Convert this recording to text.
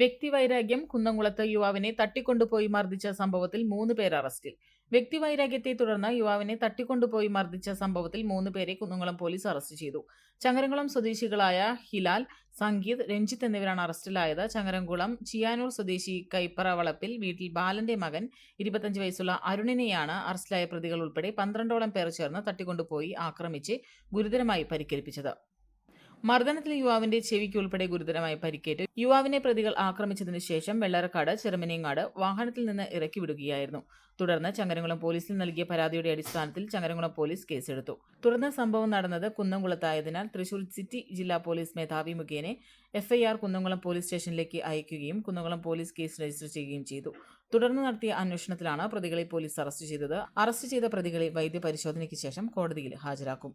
വ്യക്തിവൈരാഗ്യം കുന്നംകുളത്ത് യുവാവിനെ തട്ടിക്കൊണ്ടുപോയി മർദ്ദിച്ച സംഭവത്തിൽ മൂന്ന് പേർ അറസ്റ്റിൽ. വ്യക്തിവൈരാഗ്യത്തെ തുടർന്ന് യുവാവിനെ തട്ടിക്കൊണ്ടുപോയി മർദ്ദിച്ച സംഭവത്തിൽ മൂന്ന് പേരെ കുന്നംകുളം പോലീസ് അറസ്റ്റ് ചെയ്തു. ചങ്ങരംകുളം സ്വദേശികളായ ഹിലാൽ സംഗീത് രഞ്ജിത്ത് എന്നിവരാണ് അറസ്റ്റിലായത്. ചങ്ങരംകുളം ചിയാനൂർ സ്വദേശി കൈപ്പറ വളപ്പിൽ വീട്ടിൽ ബാലന്റെ മകൻ ഇരുപത്തഞ്ച് വയസ്സുള്ള അരുണിനെയാണ് അറസ്റ്റിലായ പ്രതികൾ ഉൾപ്പെടെ പന്ത്രണ്ടോളം പേർ ചേർന്ന് തട്ടിക്കൊണ്ടുപോയി ആക്രമിച്ച് ഗുരുതരമായി പരിക്കേൽപ്പിച്ചത്. മർദ്ദനത്തിൽ യുവാവിന്റെ ചെവിക്ക് ഉൾപ്പെടെ ഗുരുതരമായി പരിക്കേറ്റ് യുവാവിനെ പ്രതികൾ ആക്രമിച്ചതിനു ശേഷം വെള്ളറക്കാട് ചെറുമനിയങ്ങാട് വാഹനത്തിൽ നിന്ന് ഇറക്കി വിടുകയായിരുന്നു. തുടർന്ന് ചങ്ങരംകുളം പോലീസിൽ നൽകിയ പരാതിയുടെ അടിസ്ഥാനത്തിൽ ചങ്ങരംകുളം പോലീസ് കേസെടുത്തു. തുടർന്ന് സംഭവം നടന്നത് കുന്നംകുളത്തായതിനാൽ തൃശൂർ സിറ്റി ജില്ലാ പോലീസ് മേധാവി മുഖേന എഫ്ഐആർ കുന്നംകുളം പോലീസ് സ്റ്റേഷനിലേക്ക് അയക്കുകയും കുന്നംകുളം പോലീസ് കേസ് രജിസ്റ്റർ ചെയ്യുകയും ചെയ്തു. തുടർന്ന് നടത്തിയ അന്വേഷണത്തിലാണ് പ്രതികളെ പോലീസ് അറസ്റ്റ് ചെയ്തത്. അറസ്റ്റ് ചെയ്ത പ്രതികളെ വൈദ്യപരിശോധനയ്ക്ക് ശേഷം കോടതിയിൽ ഹാജരാക്കും.